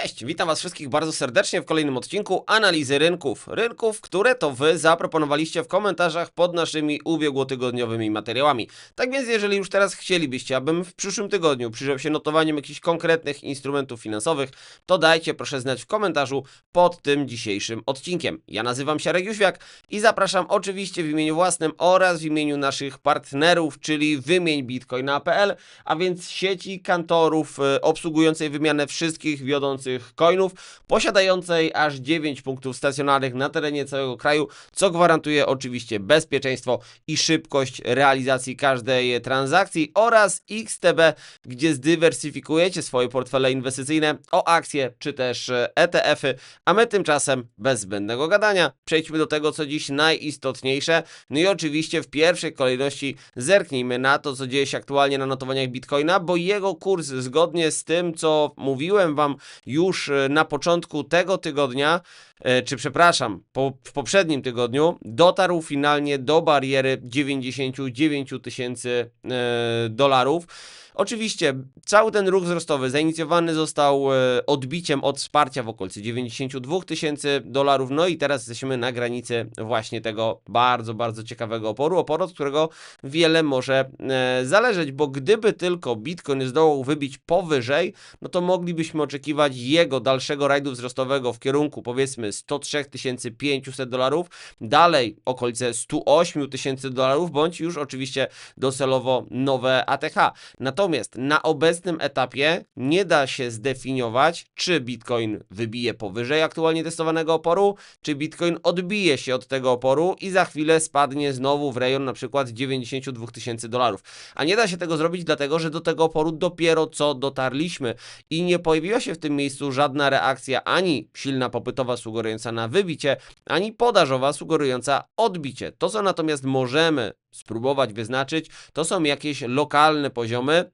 Cześć, witam Was wszystkich bardzo serdecznie w kolejnym odcinku analizy rynków. Rynków, które to Wy zaproponowaliście w komentarzach pod naszymi ubiegłotygodniowymi materiałami. Tak więc, jeżeli już teraz chcielibyście, abym w przyszłym tygodniu przyjrzał się notowaniom jakichś konkretnych instrumentów finansowych, to dajcie proszę znać w komentarzu pod tym dzisiejszym odcinkiem. Ja nazywam się Arek Jóźwiak i zapraszam oczywiście w imieniu własnym oraz w imieniu naszych partnerów, czyli wymień bitcoina.pl, a więc sieci kantorów y, obsługującej wymianę wszystkich wiodących coinów, posiadającej aż 9 punktów stacjonarnych na terenie całego kraju, co gwarantuje oczywiście bezpieczeństwo i szybkość realizacji każdej transakcji oraz XTB, gdzie zdywersyfikujecie swoje portfele inwestycyjne o akcje czy też ETF-y, a my tymczasem bez zbędnego gadania przejdźmy do tego, co dziś najistotniejsze. No i oczywiście w pierwszej kolejności zerknijmy na to, co dzieje się aktualnie na notowaniach Bitcoina, bo jego kurs zgodnie z tym, co mówiłem Wam już e, na początku tego tygodnia, e, czy przepraszam, po, w poprzednim tygodniu, dotarł finalnie do bariery 99 tysięcy e, dolarów. Oczywiście cały ten ruch wzrostowy zainicjowany został e, odbiciem od wsparcia w okolicy 92 tysięcy dolarów, no i teraz jesteśmy na granicy właśnie tego bardzo, bardzo ciekawego oporu, oporu, od którego wiele może e, zależeć, bo gdyby tylko Bitcoin zdołał wybić powyżej, no to moglibyśmy oczekiwać jego dalszego rajdu wzrostowego w kierunku powiedzmy 103 500 dolarów, dalej okolice 108 tysięcy dolarów, bądź już oczywiście docelowo nowe ATH. Natomiast na obecnym etapie nie da się zdefiniować, czy Bitcoin wybije powyżej aktualnie testowanego oporu, czy Bitcoin odbije się od tego oporu i za chwilę spadnie znowu w rejon na przykład 92 tysięcy dolarów. A nie da się tego zrobić dlatego, że do tego oporu dopiero co dotarliśmy i nie pojawiła się w tym miejscu żadna reakcja ani silna popytowa sugerująca na wybicie, ani podażowa sugerująca odbicie. To, co natomiast możemy spróbować wyznaczyć, to są jakieś lokalne poziomy,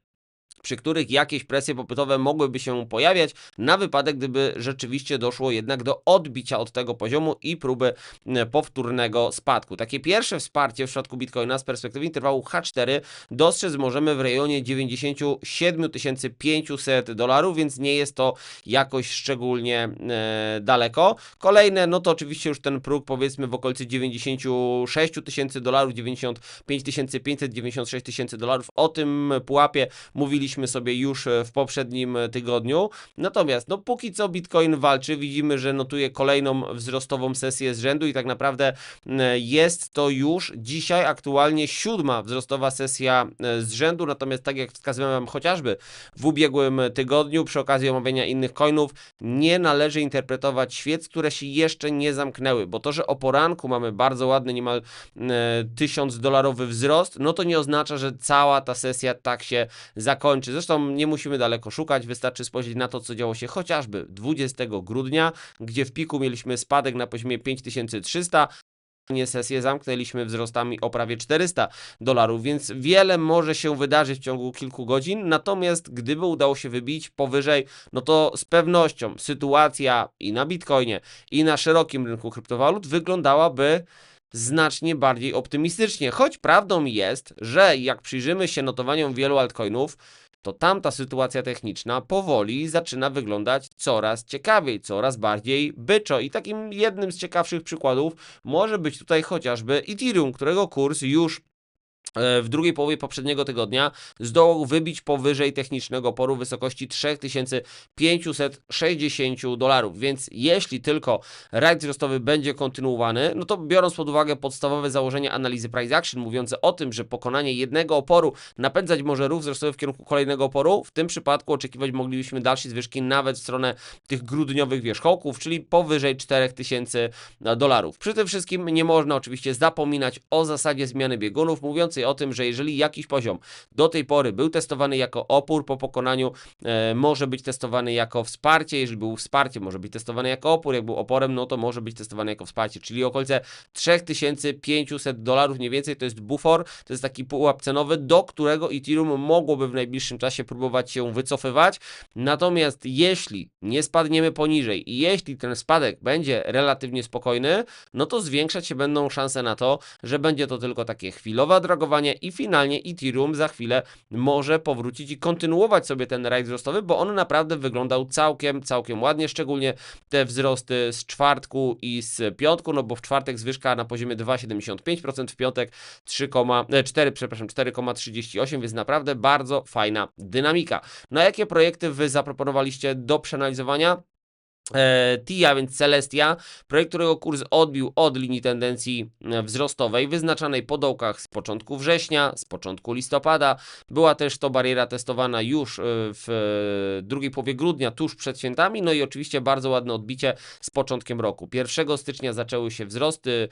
przy których jakieś presje popytowe mogłyby się pojawiać, na wypadek, gdyby rzeczywiście doszło jednak do odbicia od tego poziomu i próby m, powtórnego spadku. Takie pierwsze wsparcie w przypadku Bitcoina z perspektywy interwału H4 dostrzec możemy w rejonie 97 500 dolarów, więc nie jest to jakoś szczególnie e, daleko. Kolejne, no to oczywiście już ten próg powiedzmy w okolicy 96 tysięcy dolarów, 95 500, 96 tysięcy dolarów. O tym pułapie mówiliśmy sobie już e, w poprzednim e, tygodniu. Natomiast, no póki co Bitcoin walczy, widzimy, że notuje kolejną wzrostową sesję z rzędu i tak naprawdę m, jest to już dzisiaj aktualnie siódma wzrostowa sesja e, z rzędu, natomiast tak jak wskazywałem chociażby w ubiegłym tygodniu przy okazji omawiania innych coinów, nie należy interpretować świec, które się jeszcze nie zamknęły, bo to, że o poranku mamy bardzo ładny, niemal e, 1000 dolarowy wzrost, no to nie oznacza, że cała ta sesja tak się zakończy. Zresztą nie musimy daleko szukać, wystarczy spojrzeć na to, co działo się chociażby 20 grudnia, gdzie w piku mieliśmy spadek na poziomie 5300, nie sesję zamknęliśmy wzrostami o prawie 400 dolarów, więc wiele może się wydarzyć w ciągu kilku godzin. Natomiast gdyby udało się wybić powyżej, no to z pewnością sytuacja i na Bitcoinie, i na szerokim rynku kryptowalut wyglądałaby znacznie bardziej optymistycznie. Choć prawdą jest, że jak przyjrzymy się notowaniom wielu altcoinów, to tamta sytuacja techniczna powoli zaczyna wyglądać coraz ciekawiej, coraz bardziej byczo. I takim jednym z ciekawszych przykładów może być tutaj chociażby Ethereum, którego kurs już w drugiej połowie poprzedniego tygodnia zdołał wybić powyżej technicznego oporu w wysokości 3560 dolarów. Więc jeśli tylko rajd wzrostowy będzie kontynuowany, no to biorąc pod uwagę podstawowe założenia analizy price action mówiące o tym, że pokonanie jednego oporu napędzać może ruch wzrostowy w kierunku kolejnego oporu, w tym przypadku oczekiwać moglibyśmy dalszej zwyżki nawet w stronę tych grudniowych wierzchołków, czyli powyżej 4000 dolarów. Przy tym wszystkim nie można oczywiście zapominać o zasadzie zmiany biegunów, mówiącej więcej o tym, że jeżeli jakiś poziom do tej pory był testowany jako opór po pokonaniu, e, może być testowany jako wsparcie, jeżeli był wsparcie, może być testowany jako opór, jak był oporem, no to może być testowany jako wsparcie, czyli okolice 3500 dolarów mniej więcej to jest bufor, to jest taki pułap cenowy, do którego Ethereum mogłoby w najbliższym czasie próbować się wycofywać, natomiast jeśli nie spadniemy poniżej i jeśli ten spadek będzie relatywnie spokojny, no to zwiększać się będą szanse na to, że będzie to tylko takie chwilowe i finalnie Ethereum za chwilę może powrócić i kontynuować sobie ten rajd wzrostowy, bo on naprawdę wyglądał całkiem, całkiem ładnie, szczególnie te wzrosty z czwartku i z piątku, no bo w czwartek zwyżka na poziomie 2,75%, w piątek 3,4, przepraszam, 4,38, więc naprawdę bardzo fajna dynamika. Na jakie projekty Wy zaproponowaliście do przeanalizowania? E, TIA, więc Celestia, projekt, którego kurs odbił od linii tendencji e, wzrostowej, wyznaczanej po dołkach z początku września, z początku listopada. Była też to bariera testowana już e, w drugiej połowie grudnia, tuż przed świętami, no i oczywiście bardzo ładne odbicie z początkiem roku. 1 stycznia zaczęły się wzrosty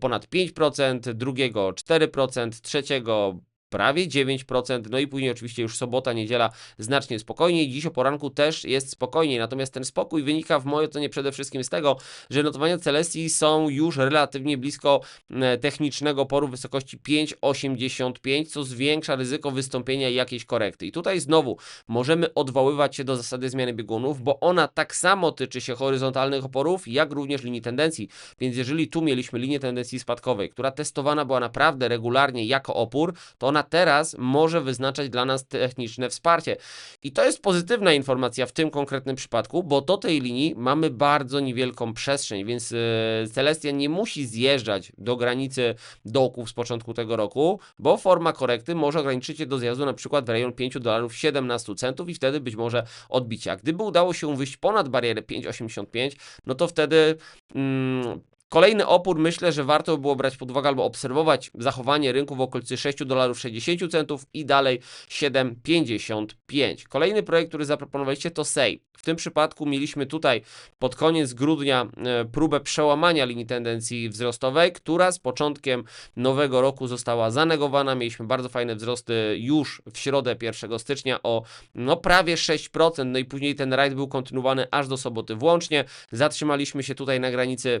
ponad 5%, drugiego 4%, trzeciego prawie 9%, no i później oczywiście już sobota, niedziela znacznie spokojniej. Dziś o poranku też jest spokojniej, natomiast ten spokój wynika w mojej ocenie przede wszystkim z tego, że notowania Celestii są już relatywnie blisko e, technicznego oporu w wysokości 5,85, co zwiększa ryzyko wystąpienia jakiejś korekty. I tutaj znowu możemy odwoływać się do zasady zmiany biegunów, bo ona tak samo tyczy się horyzontalnych oporów, jak również linii tendencji. Więc jeżeli tu mieliśmy linię tendencji spadkowej, która testowana była naprawdę regularnie jako opór, to ona teraz może wyznaczać dla nas techniczne wsparcie. I to jest pozytywna informacja w tym konkretnym przypadku, bo do tej linii mamy bardzo niewielką przestrzeń, więc yy, Celestia nie musi zjeżdżać do granicy dołków z początku tego roku, bo forma korekty może ograniczyć się do zjazdu na przykład w rejon 5 dolarów 17 centów i wtedy być może odbicia. Gdyby udało się wyjść ponad barierę 5,85, no to wtedy mm, Kolejny opór myślę, że warto by było brać pod uwagę albo obserwować zachowanie rynku w okolicy 6 dolarów 60 centów i dalej 7,55. Kolejny projekt, który zaproponowaliście to SEI. W tym przypadku mieliśmy tutaj pod koniec grudnia e, próbę przełamania linii tendencji wzrostowej, która z początkiem nowego roku została zanegowana. Mieliśmy bardzo fajne wzrosty już w środę 1 stycznia o no prawie 6%, no i później ten rajd był kontynuowany aż do soboty włącznie. Zatrzymaliśmy się tutaj na granicy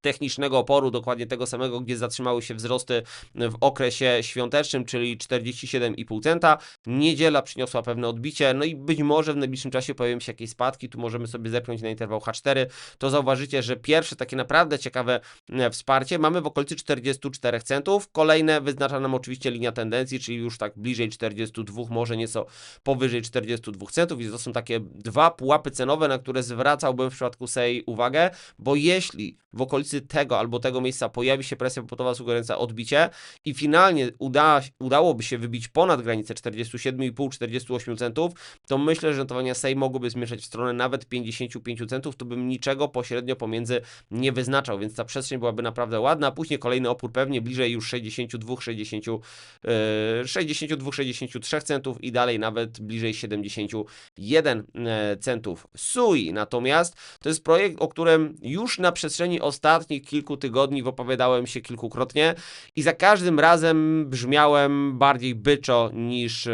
technicznego oporu, dokładnie tego samego, gdzie zatrzymały się wzrosty w okresie świątecznym, czyli 47,5 centa. Niedziela przyniosła pewne odbicie, no i być może w najbliższym czasie pojawią się jakieś spadki, tu możemy sobie zerknąć na interwał H4, to zauważycie, że pierwsze takie naprawdę ciekawe e, wsparcie mamy w okolicy 44 centów, kolejne wyznacza nam oczywiście linia tendencji, czyli już tak bliżej 42, może nieco powyżej 42 centów. I to są takie dwa pułapy cenowe, na które zwracałbym w przypadku SEI uwagę, bo jeśli w okolicy tego albo tego miejsca pojawi się presja popotowa sugerująca odbicie i finalnie uda, udałoby się wybić ponad granicę 47,5-48 centów, to myślę, że notowania SEI mogłyby zmierzać w stronę nawet 55 centów, to bym niczego pośrednio pomiędzy nie wyznaczał, więc ta przestrzeń byłaby naprawdę ładna, a później kolejny opór pewnie bliżej już 62, 60, yy, 62, 63 centów i dalej nawet bliżej 71 e, centów. SUI natomiast to jest projekt, o którym już na przestrzeni ostatnich kilku tygodni opowiadałem się kilkukrotnie i za każdym razem brzmiałem bardziej byczo niż e,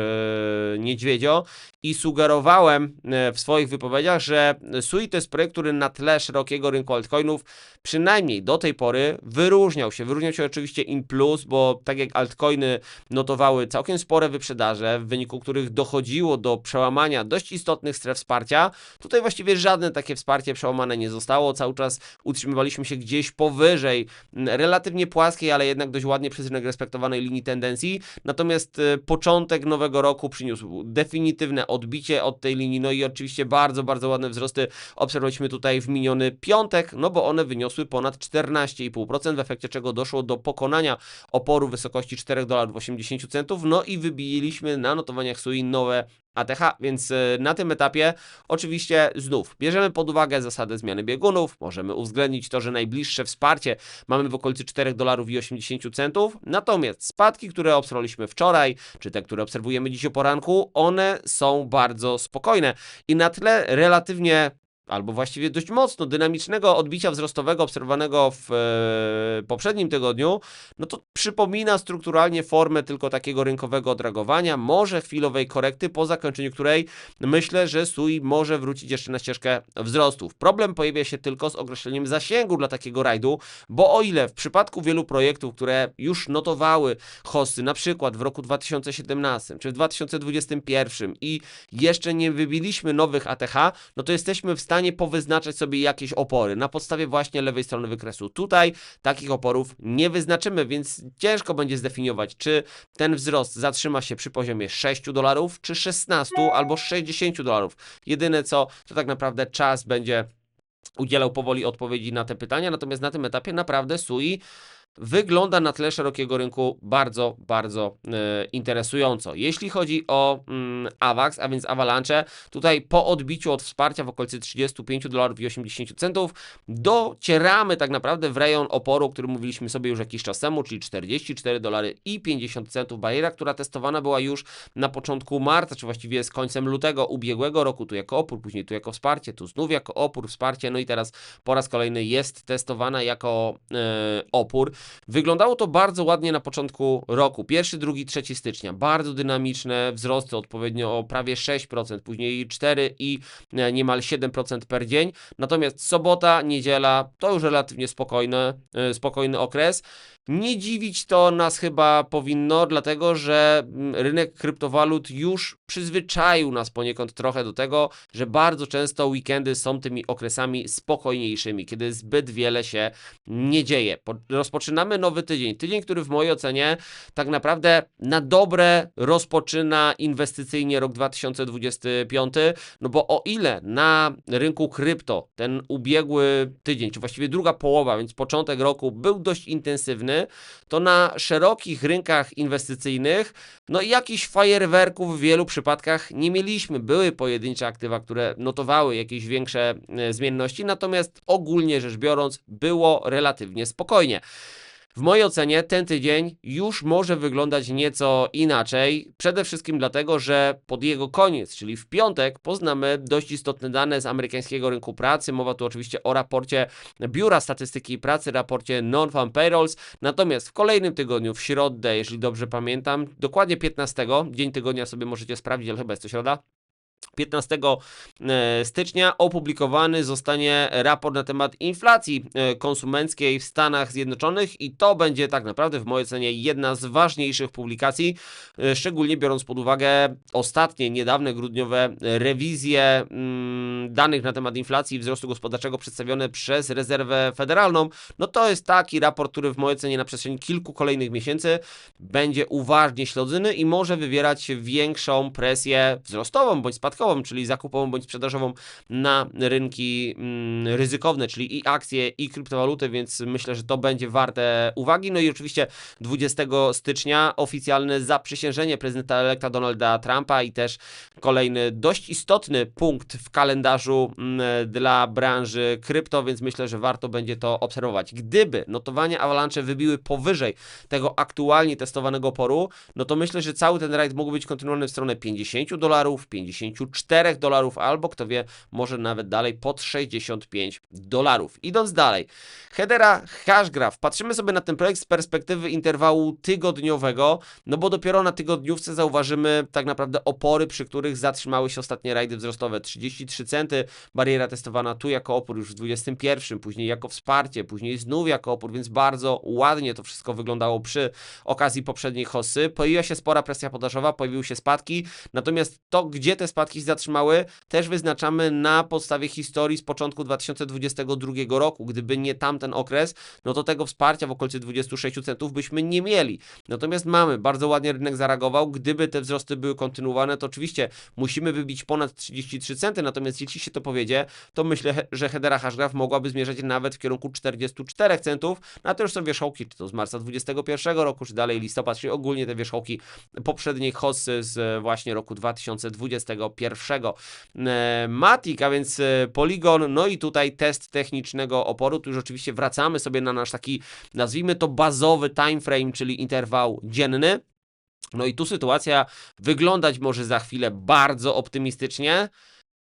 niedźwiedzio i sugerowałem e, w swoich wypowiedziach, że SUI to jest projekt, który na tle szerokiego rynku altcoinów przynajmniej do tej pory wyróżniał się. Wyróżniał się oczywiście in plus, bo tak jak altcoiny notowały całkiem spore wyprzedaże, w wyniku których dochodziło do przełamania dość istotnych stref wsparcia, tutaj właściwie żadne takie wsparcie przełamane nie zostało. Cały czas utrzymywaliśmy się gdzieś powyżej m, relatywnie płaskiej, ale jednak dość ładnie przez rynek respektowanej linii tendencji. Natomiast e, początek nowego roku przyniósł definitywne odbicie od tej linii, no i oczywiście bardzo, bardzo ładne wzrosty obserwowaliśmy tutaj w miniony piątek, no bo one wyniosły ponad 14,5%, w efekcie czego doszło do pokonania oporu wysokości 4 dolarów 80 centów, no i wybiliśmy na notowaniach SUI nowe ATH, więc e, na tym etapie oczywiście znów bierzemy pod uwagę zasadę zmiany biegunów, możemy uwzględnić to, że najbliższe wsparcie mamy w okolicy 4 dolarów i 80 centów, natomiast spadki, które obserwowaliśmy wczoraj, czy te, które obserwujemy dziś o poranku, one są bardzo spokojne i na tle relatywnie albo właściwie dość mocno dynamicznego odbicia wzrostowego obserwowanego w e, poprzednim tygodniu, no to przypomina strukturalnie formę tylko takiego rynkowego odreagowania, może chwilowej korekty, po zakończeniu której myślę, że SUI może wrócić jeszcze na ścieżkę wzrostów. Problem pojawia się tylko z określeniem zasięgu dla takiego rajdu, bo o ile w przypadku wielu projektów, które już notowały hossy, na przykład w roku 2017 czy w 2021 i jeszcze nie wybiliśmy nowych ATH, no to jesteśmy w stanie powyznaczać sobie jakieś opory na podstawie właśnie lewej strony wykresu. Tutaj takich oporów nie wyznaczymy, więc ciężko będzie zdefiniować, czy ten wzrost zatrzyma się przy poziomie 6 dolarów, czy 16 albo 60 dolarów. Jedyne co, to tak naprawdę czas będzie udzielał powoli odpowiedzi na te pytania, natomiast na tym etapie naprawdę SUI wygląda na tle szerokiego rynku bardzo, bardzo e, interesująco. Jeśli chodzi o mm, AVAX, a więc Avalanche, tutaj po odbiciu od wsparcia w okolicy 35 dolarów i 80 centów docieramy tak naprawdę w rejon oporu, o którym mówiliśmy sobie już jakiś czas temu, czyli 44 dolary i 50 centów. Bariera, która testowana była już na początku marca, czy właściwie z końcem lutego ubiegłego roku, tu jako opór, później tu jako wsparcie, tu znów jako opór, wsparcie, no i teraz po raz kolejny jest testowana jako e, opór. Wyglądało to bardzo ładnie na początku roku. Pierwszy, drugi, trzeci stycznia. Bardzo dynamiczne wzrosty, odpowiednio o prawie 6%, później 4 i e, niemal 7% per dzień. Natomiast sobota, niedziela to już relatywnie spokojny, e, spokojny okres. Nie dziwić to nas chyba powinno, dlatego że mm, rynek kryptowalut już przyzwyczaił nas poniekąd trochę do tego, że bardzo często weekendy są tymi okresami spokojniejszymi, kiedy zbyt wiele się nie dzieje. Po- Rozpoczynamy nowy tydzień. Tydzień, który w mojej ocenie tak naprawdę na dobre rozpoczyna inwestycyjnie rok 2025, no bo o ile na rynku krypto ten ubiegły tydzień, czy właściwie druga połowa, więc początek roku był dość intensywny, to na szerokich rynkach inwestycyjnych, no i jakichś fajerwerków w wielu przypadkach nie mieliśmy. Były pojedyncze aktywa, które notowały jakieś większe e, zmienności, natomiast ogólnie rzecz biorąc było relatywnie spokojnie. W mojej ocenie ten tydzień już może wyglądać nieco inaczej. Przede wszystkim dlatego, że pod jego koniec, czyli w piątek, poznamy dość istotne dane z amerykańskiego rynku pracy. Mowa tu oczywiście o raporcie Biura Statystyki Pracy, raporcie Non-Farm Payrolls. Natomiast w kolejnym tygodniu, w środę, jeżeli dobrze pamiętam, dokładnie 15, dzień tygodnia sobie możecie sprawdzić, ale chyba jest to środa. 15 e, stycznia opublikowany zostanie raport na temat inflacji e, konsumenckiej w Stanach Zjednoczonych i to będzie tak naprawdę w mojej ocenie jedna z ważniejszych publikacji, e, szczególnie biorąc pod uwagę ostatnie, niedawne grudniowe rewizje mm, danych na temat inflacji i wzrostu gospodarczego przedstawione przez Rezerwę Federalną. No to jest taki raport, który w mojej ocenie na przestrzeni kilku kolejnych miesięcy będzie uważnie śledzony i może wywierać większą presję wzrostową bądź spadkową, czyli zakupową bądź sprzedażową na rynki mm, ryzykowne, czyli i akcje, i kryptowaluty, więc myślę, że to będzie warte uwagi. No i oczywiście 20 stycznia oficjalne zaprzysiężenie prezydenta elekta Donalda Trumpa i też kolejny dość istotny punkt w kalendarzu mm, dla branży krypto, więc myślę, że warto będzie to obserwować. Gdyby notowania Avalanche wybiły powyżej tego aktualnie testowanego oporu, no to myślę, że cały ten rajd mógł być kontynuowany w stronę 50 dolarów, 54 dolarów, albo kto wie, może nawet dalej pod 65 dolarów. Idąc dalej, Hedera Hashgraph. Patrzymy sobie na ten projekt z perspektywy interwału tygodniowego, no bo dopiero na tygodniówce zauważymy tak naprawdę opory, przy których zatrzymały się ostatnie rajdy wzrostowe. 33 centy, bariera testowana tu jako opór już w 21, później jako wsparcie, później znów jako opór, więc bardzo ładnie to wszystko wyglądało przy okazji poprzedniej hossy. Pojawiła się spora presja podażowa, pojawiły się spadki, natomiast to, gdzie te spadki się zatrzymały, też wyznaczamy na podstawie historii z początku 2022 roku. Gdyby nie tamten okres, no to tego wsparcia w okolicy 26 centów byśmy nie mieli. Natomiast mamy, bardzo ładnie rynek zareagował. Gdyby te wzrosty były kontynuowane, to oczywiście musimy wybić ponad 33 centy, natomiast jeśli się to powiedzie, to myślę, że Hedera Hashgraph mogłaby zmierzać nawet w kierunku 44 centów. Na to już są wierzchołki, czy to z marca 2021 roku, czy dalej listopad, czyli ogólnie te wierzchołki poprzedniej hossy z e, właśnie roku 2021. E, Matic, a więc e, Polygon, no i tutaj test technicznego oporu. Tu już oczywiście wracamy sobie na nasz taki, nazwijmy to bazowy time frame, czyli interwał dzienny. No i tu sytuacja wyglądać może za chwilę bardzo optymistycznie.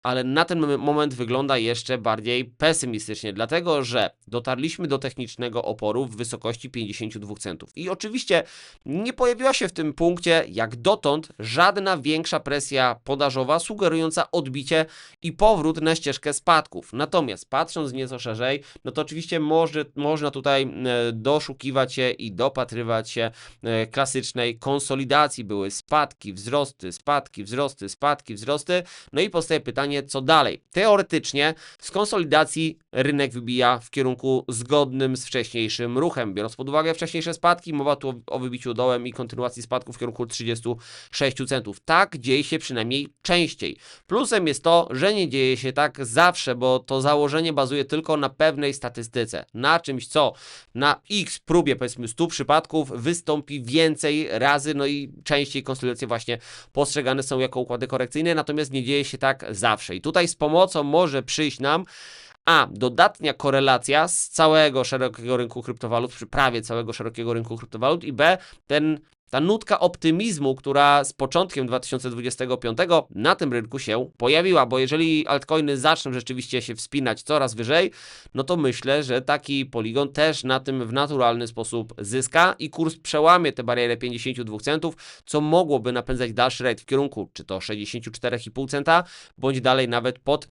Ale na ten mom- moment wygląda jeszcze bardziej pesymistycznie, dlatego że dotarliśmy do technicznego oporu w wysokości 52 centów. I oczywiście nie pojawiła się w tym punkcie, jak dotąd, żadna większa presja podażowa sugerująca odbicie i powrót na ścieżkę spadków. Natomiast patrząc nieco szerzej, no to oczywiście może, można tutaj e, doszukiwać się i dopatrywać się e, klasycznej konsolidacji. Były spadki, wzrosty, spadki, wzrosty, spadki, wzrosty. No i powstaje pytanie, co dalej? Teoretycznie z konsolidacji rynek wybija w kierunku zgodnym z wcześniejszym ruchem. Biorąc pod uwagę wcześniejsze spadki, mowa tu o, wybiciu dołem i kontynuacji spadków w kierunku 36 centów. Tak dzieje się przynajmniej częściej. Plusem jest to, że nie dzieje się tak zawsze, bo to założenie bazuje tylko na pewnej statystyce. Na czymś, co na x próbie, powiedzmy 100 przypadków, wystąpi więcej razy, no i częściej konsolidacje właśnie postrzegane są jako układy korekcyjne, natomiast nie dzieje się tak zawsze. I tutaj z pomocą może przyjść nam a. Dodatnia korelacja z całego szerokiego rynku kryptowalut, przy prawie całego szerokiego rynku kryptowalut i B. Ten, ta nutka optymizmu, która z początkiem 2025 na tym rynku się pojawiła, bo jeżeli altcoiny zaczną rzeczywiście się wspinać coraz wyżej, no to myślę, że taki poligon też na tym w naturalny sposób zyska i kurs przełamie tę barierę 52 centów, co mogłoby napędzać dalszy rajd w kierunku czy to 64,5 centa, bądź dalej nawet pod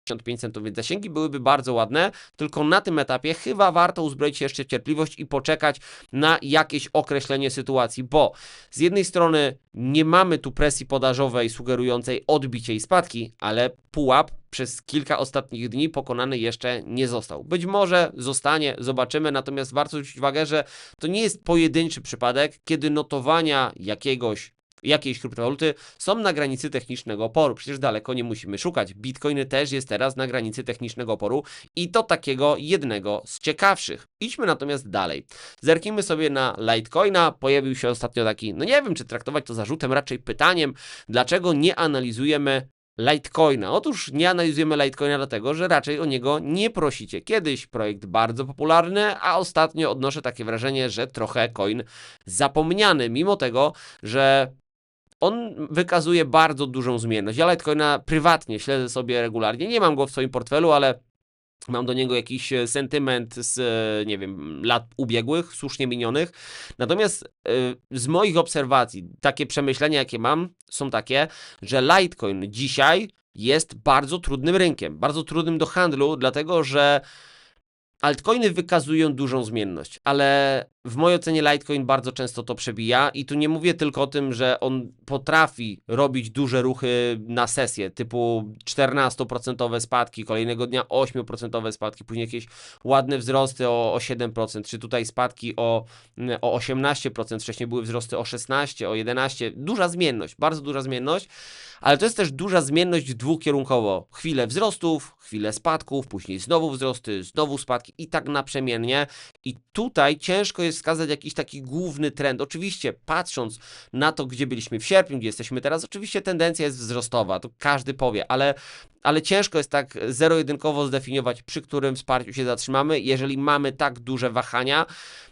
55 centów, więc zasięgi byłyby bardzo ładne, tylko na tym etapie chyba warto uzbroić się jeszcze w cierpliwość i poczekać na jakieś określenie sytuacji, bo z jednej strony nie mamy tu presji podażowej sugerującej odbicie i spadki, ale pułap przez kilka ostatnich dni pokonany jeszcze nie został. Być może zostanie, zobaczymy, natomiast warto zwrócić uwagę, że to nie jest pojedynczy przypadek, kiedy notowania jakiegoś jakiejś kryptowaluty są na granicy technicznego oporu. Przecież daleko nie musimy szukać. Bitcoiny też jest teraz na granicy technicznego oporu i to takiego jednego z ciekawszych. Idźmy natomiast dalej. Zerknijmy sobie na Litecoina. Pojawił się ostatnio taki, no nie wiem, czy traktować to zarzutem, raczej pytaniem, dlaczego nie analizujemy Litecoina. Otóż nie analizujemy Litecoina dlatego, że raczej o niego nie prosicie. Kiedyś projekt bardzo popularny, a ostatnio odnoszę takie wrażenie, że trochę coin zapomniany, mimo tego, że on wykazuje bardzo dużą zmienność. Ja Litecoina prywatnie śledzę sobie regularnie. Nie mam go w swoim portfelu, ale mam do niego jakiś e, sentyment z, e, nie wiem, lat ubiegłych, słusznie minionych. Natomiast e, z moich obserwacji, takie przemyślenia, jakie mam, są takie, że Litecoin dzisiaj jest bardzo trudnym rynkiem, bardzo trudnym do handlu, dlatego że altcoiny wykazują dużą zmienność, ale w mojej ocenie Litecoin bardzo często to przebija i tu nie mówię tylko o tym, że on potrafi robić duże ruchy na sesję, typu 14% spadki, kolejnego dnia 8% spadki, później jakieś ładne wzrosty o, o 7%, czy tutaj spadki o, o 18%, wcześniej były wzrosty o 16, o 11, duża zmienność, bardzo duża zmienność, ale to jest też duża zmienność dwukierunkowo. Chwilę wzrostów, chwilę spadków, później znowu wzrosty, znowu spadki i tak naprzemiennie. I tutaj ciężko jest wskazać jakiś taki główny trend. Oczywiście, patrząc na to, gdzie byliśmy w sierpniu, gdzie jesteśmy teraz, oczywiście tendencja jest wzrostowa, to każdy powie, ale, ale ciężko jest tak zero-jedynkowo zdefiniować, przy którym wsparciu się zatrzymamy, jeżeli mamy tak duże wahania.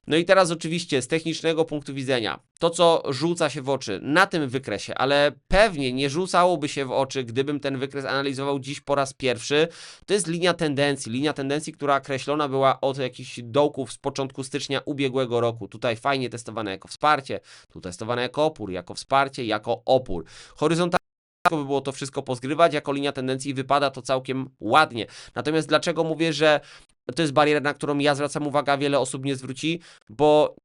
No i teraz oczywiście z technicznego punktu widzenia, to co rzuca się w oczy na tym wykresie, ale pewnie nie rzucałoby się w oczy, gdybym ten wykres analizował dziś po raz pierwszy, to jest linia tendencji. Linia tendencji, która była od jakichś dołków z początku stycznia ubiegłego roku. Tutaj fajnie testowane jako wsparcie, tu testowane jako opór, jako wsparcie, jako opór. Horyzontalnie by było to wszystko pozgrywać, jako linia tendencji wypada to całkiem ładnie. Natomiast dlaczego mówię, że to jest bariera, na którą ja zwracam uwagę, a wiele osób nie zwróci, bo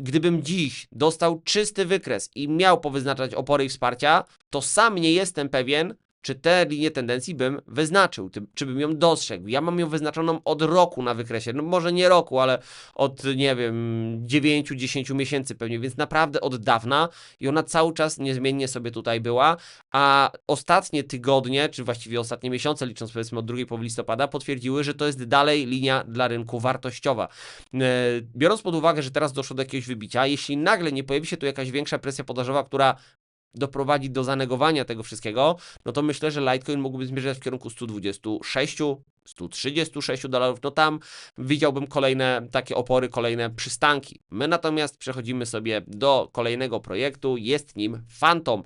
gdybym dziś dostał czysty wykres i miał powyznaczać opory i wsparcia, to sam nie jestem pewien, czy tę linię tendencji bym wyznaczył, czy bym ją dostrzegł. Ja mam ją wyznaczoną od roku na wykresie, no może nie roku, ale od, nie wiem, 9-10 miesięcy pewnie, więc naprawdę od dawna i ona cały czas niezmiennie sobie tutaj była, a ostatnie tygodnie, czy właściwie ostatnie miesiące, licząc powiedzmy od drugiej połowy listopada, potwierdziły, że to jest dalej linia dla rynku wartościowa. E, Biorąc pod uwagę, że teraz doszło do jakiegoś wybicia, jeśli nagle nie pojawi się tu jakaś większa presja podażowa, która doprowadzi do zanegowania tego wszystkiego, no to myślę, że Litecoin mógłby zmierzać w kierunku 126, 136 dolarów. No tam widziałbym kolejne takie opory, kolejne przystanki. My natomiast przechodzimy sobie do kolejnego projektu, jest nim Phantom.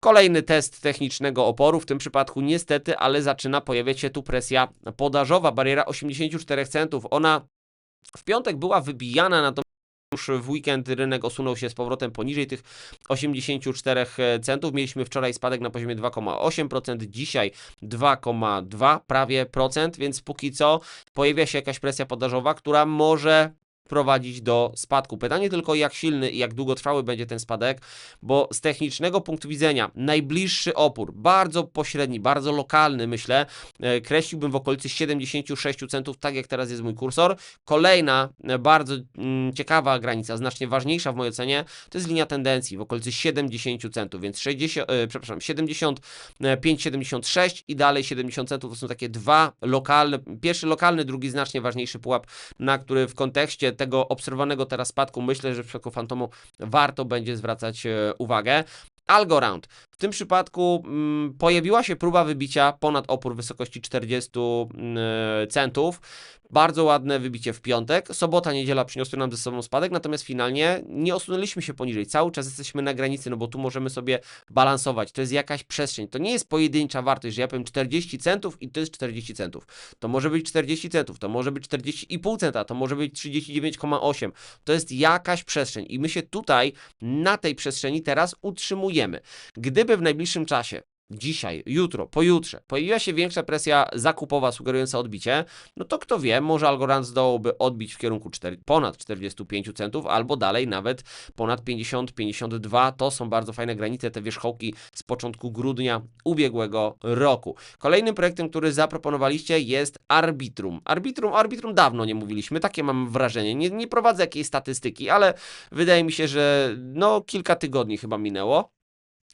Kolejny test technicznego oporu, w tym przypadku niestety, ale zaczyna pojawiać się tu presja podażowa, bariera 84 centów. Ona w piątek była wybijana, natomiast już w weekend rynek osunął się z powrotem poniżej tych 84 centów. Mieliśmy wczoraj spadek na poziomie 2,8%, dzisiaj 2,2 prawie procent, więc póki co pojawia się jakaś presja podażowa, która może prowadzić do spadku. Pytanie tylko jak silny i jak długotrwały będzie ten spadek, bo z technicznego punktu widzenia najbliższy opór, bardzo pośredni, bardzo lokalny myślę, e, kreśliłbym w okolicy 76 centów, tak jak teraz jest mój kursor. Kolejna e, bardzo mm, ciekawa granica, znacznie ważniejsza w mojej ocenie, to jest linia tendencji w okolicy 70 centów, więc 60, e, przepraszam, 75, 76 i dalej 70 centów to są takie dwa lokalne, pierwszy lokalny, drugi znacznie ważniejszy pułap, na który w kontekście tego obserwowanego teraz spadku myślę, że w przypadku Fantomu warto będzie zwracać e, uwagę. Algorand. W tym przypadku mm, pojawiła się próba wybicia ponad opór wysokości 40 mm, centów. Bardzo ładne wybicie w piątek. Sobota, niedziela przyniosły nam ze sobą spadek, natomiast finalnie nie osunęliśmy się poniżej. Cały czas jesteśmy na granicy, no bo tu możemy sobie balansować. To jest jakaś przestrzeń. To nie jest pojedyncza wartość, że ja powiem 40 centów i to jest 40 centów. To może być 40 centów, to może być 40,5 centa, to może być 39,8. To jest jakaś przestrzeń i my się tutaj na tej przestrzeni teraz utrzymujemy. Gdyby w najbliższym czasie dzisiaj, jutro, pojutrze pojawiła się większa presja zakupowa sugerująca odbicie, no to kto wie, może Algorand zdołałby odbić w kierunku 4, ponad 45 centów, albo dalej nawet ponad 50-52. To są bardzo fajne granice, te wierzchołki z początku grudnia ubiegłego roku. Kolejnym projektem, który zaproponowaliście jest Arbitrum. Arbitrum, Arbitrum dawno nie mówiliśmy, takie mam wrażenie. Nie, nie prowadzę jakiejś statystyki, ale wydaje mi się, że no kilka tygodni chyba minęło.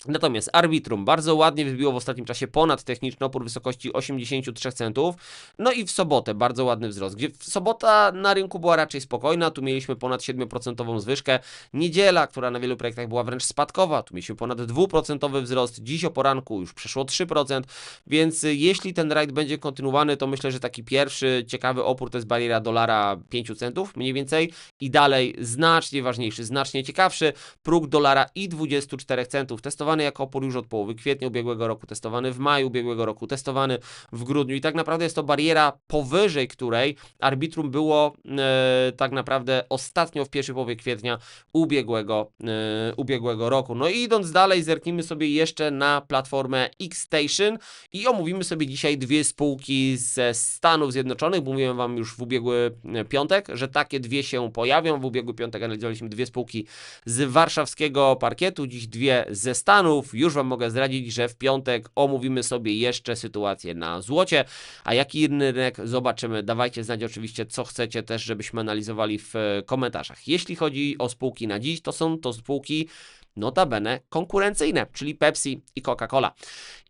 Natomiast Arbitrum bardzo ładnie wybiło w ostatnim czasie ponad techniczny opór wysokości 83 centów. No i w sobotę bardzo ładny wzrost, gdzie w sobota na rynku była raczej spokojna, tu mieliśmy ponad 7% zwyżkę. Niedziela, która na wielu projektach była wręcz spadkowa, tu mieliśmy ponad 2% wzrost. Dziś o poranku już przeszło 3%, więc y, jeśli ten rajd będzie kontynuowany, to myślę, że taki pierwszy ciekawy opór to jest bariera dolara 5 centów mniej więcej i dalej znacznie ważniejszy, znacznie ciekawszy próg dolara i 24 centów. Testowany jako opór już od połowy kwietnia ubiegłego roku, testowany w maju ubiegłego roku, testowany w grudniu i tak naprawdę jest to bariera powyżej której arbitrum było e, tak naprawdę ostatnio w pierwszej połowie kwietnia ubiegłego, e, ubiegłego roku. No i idąc dalej, zerknijmy sobie jeszcze na platformę Xstation i omówimy sobie dzisiaj dwie spółki ze Stanów Zjednoczonych. Mówiłem Wam już w ubiegły e, piątek, że takie dwie się pojawią. W ubiegły piątek analizowaliśmy dwie spółki z warszawskiego parkietu, dziś dwie ze Stanów. Już Wam mogę zdradzić, że w piątek omówimy sobie jeszcze sytuację na złocie, a jaki inny rynek zobaczymy. Dawajcie znać oczywiście, co chcecie też, żebyśmy analizowali w e, komentarzach. Jeśli chodzi o spółki na dziś, to są to spółki notabene konkurencyjne, czyli Pepsi i Coca-Cola.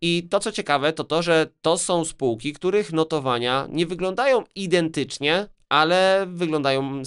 I to co ciekawe, to to, że to są spółki, których notowania nie wyglądają identycznie, ale wyglądają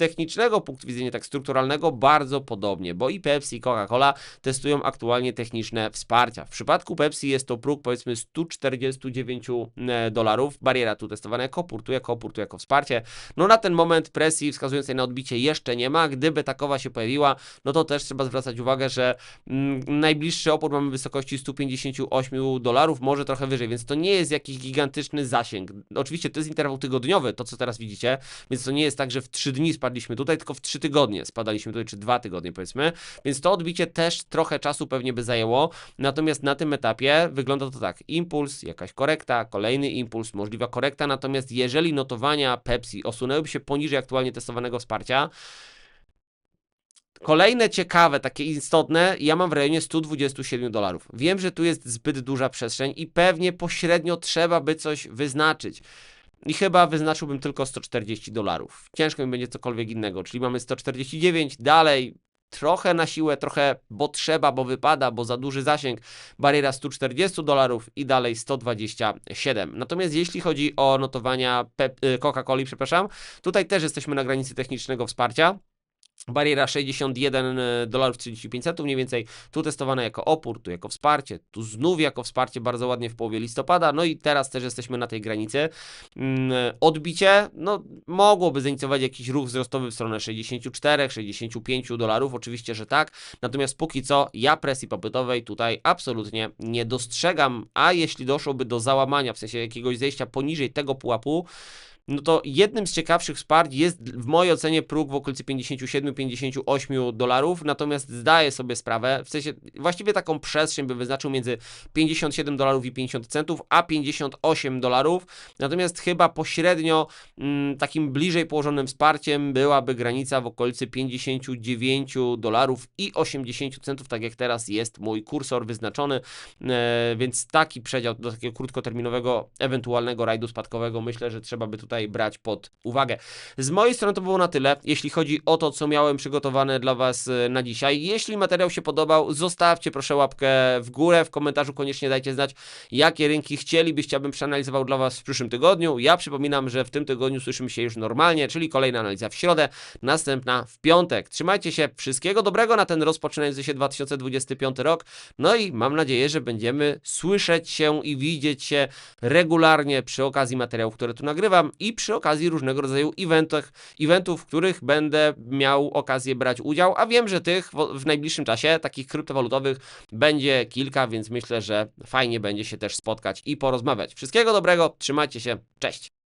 technicznego punktu widzenia, tak strukturalnego, bardzo podobnie, bo i Pepsi, i Coca-Cola testują aktualnie techniczne wsparcia. W przypadku Pepsi jest to próg powiedzmy 149 e, dolarów. Bariera tu testowana jako opór, tu jako opór, tu jako wsparcie. No na ten moment presji wskazującej na odbicie jeszcze nie ma. Gdyby takowa się pojawiła, no to też trzeba zwracać uwagę, że mm, najbliższy opór mamy w wysokości 158 dolarów, może trochę wyżej, więc to nie jest jakiś gigantyczny zasięg. Oczywiście to jest interwał tygodniowy, to co teraz widzicie, więc to nie jest tak, że w 3 dni spadliśmy tutaj, tylko w 3 tygodnie spadaliśmy tutaj, czy 2 tygodnie powiedzmy, więc to odbicie też trochę czasu pewnie by zajęło, natomiast na tym etapie wygląda to tak, impuls, jakaś korekta, kolejny impuls, możliwa korekta, natomiast jeżeli notowania Pepsi osunęłyby się poniżej aktualnie testowanego wsparcia, Kolejne ciekawe, takie istotne, ja mam w rejonie 127 dolarów. Wiem, że tu jest zbyt duża przestrzeń i pewnie pośrednio trzeba by coś wyznaczyć. I chyba wyznaczyłbym tylko 140 dolarów. Ciężko mi będzie cokolwiek innego, czyli mamy 149, dalej trochę na siłę, trochę bo trzeba, bo wypada, bo za duży zasięg, bariera 140 dolarów i dalej 127. Natomiast jeśli chodzi o notowania y, Coca-Coli, przepraszam, tutaj też jesteśmy na granicy technicznego wsparcia. Bariera 61 dolarów 35 centów mniej więcej, tu testowane jako opór, tu jako wsparcie, tu znów jako wsparcie bardzo ładnie w połowie listopada, no i teraz też jesteśmy na tej granicy. Mm, Odbicie, no mogłoby zainicjować jakiś ruch wzrostowy w stronę 64, 65 dolarów, oczywiście, że tak, natomiast póki co ja presji popytowej tutaj absolutnie nie dostrzegam, a jeśli doszłoby do załamania, w sensie jakiegoś zejścia poniżej tego pułapu, no to jednym z ciekawszych wsparć jest w mojej ocenie próg w okolicy 57-58 dolarów, natomiast zdaję sobie sprawę, w sensie właściwie taką przestrzeń by wyznaczył między 57 dolarów i 50 centów, a 58 dolarów, natomiast chyba pośrednio mm, takim bliżej położonym wsparciem byłaby granica w okolicy 59 dolarów i 80 centów, tak jak teraz jest mój kursor wyznaczony, e, więc taki przedział do takiego krótkoterminowego, ewentualnego rajdu spadkowego myślę, że trzeba by tutaj brać pod uwagę. Z mojej strony to było na tyle, jeśli chodzi o to, co miałem przygotowane dla Was e, na dzisiaj. Jeśli materiał się podobał, zostawcie proszę łapkę w górę, w komentarzu koniecznie dajcie znać, jakie rynki chcielibyście, abym przeanalizował dla Was w przyszłym tygodniu. Ja przypominam, że w tym tygodniu słyszymy się już normalnie, czyli kolejna analiza w środę, następna w piątek. Trzymajcie się, wszystkiego dobrego na ten rozpoczynający się 2025 rok, no i mam nadzieję, że będziemy słyszeć się i widzieć się regularnie przy okazji materiałów, które tu nagrywam i przy okazji różnego rodzaju eventach, eventów, w których będę miał okazję brać udział, a wiem, że tych w najbliższym czasie, takich kryptowalutowych, będzie kilka, więc myślę, że fajnie będzie się też spotkać i porozmawiać. Wszystkiego dobrego, trzymajcie się, cześć!